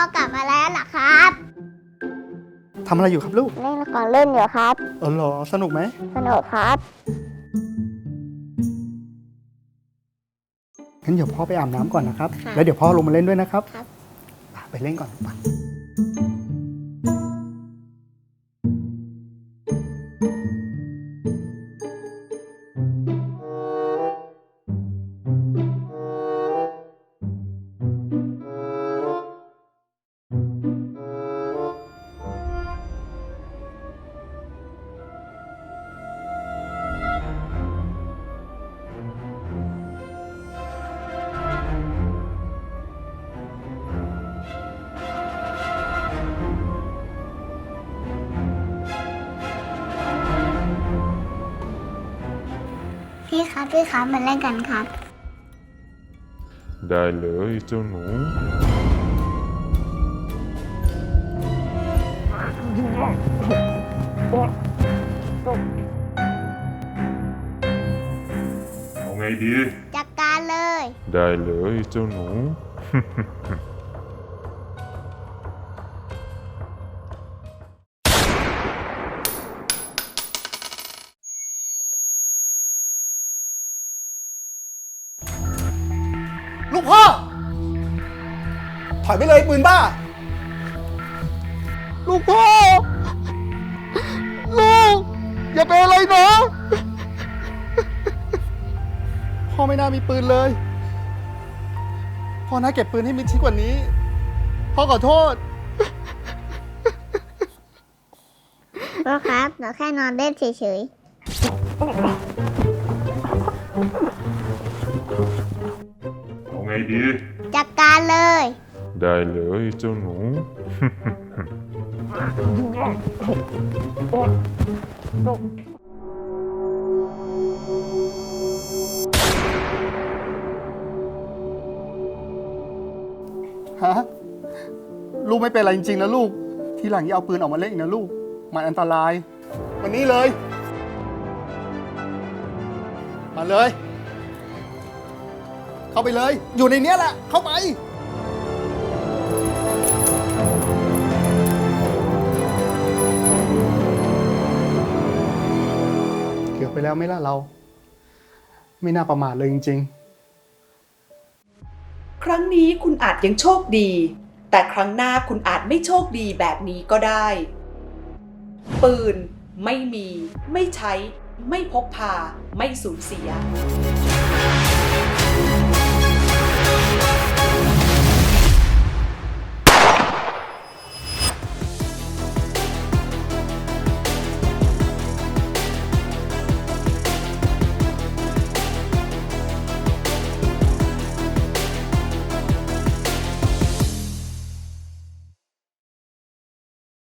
อกลับมาแล้วเหรอครับทำอะไรอยู่ครับลูก เล่นของเล่นอยู่ครับ เออเหรอ สนุกไหม สนุกครับ งั้นเดี๋ยวพ่อไปอาบน้ำก่อนนะครับ ค่ะแล้วเดี๋ยวพ่อลงมาเล่นด้วยนะครับครับ ไปเล่นก่อนไป พี่ครับพี่ครับมาเล่นกันครับ ได้เลยเจ้าหนู เอาไงดี จัดการเลย ได้เลยเจ้าหนู อยไปเลยปืนบ้า ลูกพ่อ ลูก อย่าเป็นอะไรนะ พ่อไม่น่ามีปืนเลย พ่อน่าเก็บปืนให้มิดชิดกว่านี้ พ่อขอโทษ พ่อครับหนูแค่นอนเล่นเฉยเอาไงดีๆ จัดการเลย ได้เลยเจ้าหนู ฮะ ลูกไม่เป็นอะไรจริงๆนะลูก ทีหลังอย่าเอาปืนออกมาเล่นอีกนะลูก มันอันตราย วันนี้เลย มาเลย เข้าไปเลย อยู่ในเนี้ยแหละ เข้าไป แล้วไหม่ล่ะเรา ไม่น่าประมาทเลยจริง ๆ ครั้งนี้คุณอาจยังโชคดี แต่ครั้งหน้าคุณอาจไม่โชคดีแบบนี้ก็ได้ ปืน ไม่มี ไม่ใช้ ไม่พกพา ไม่สูญเสีย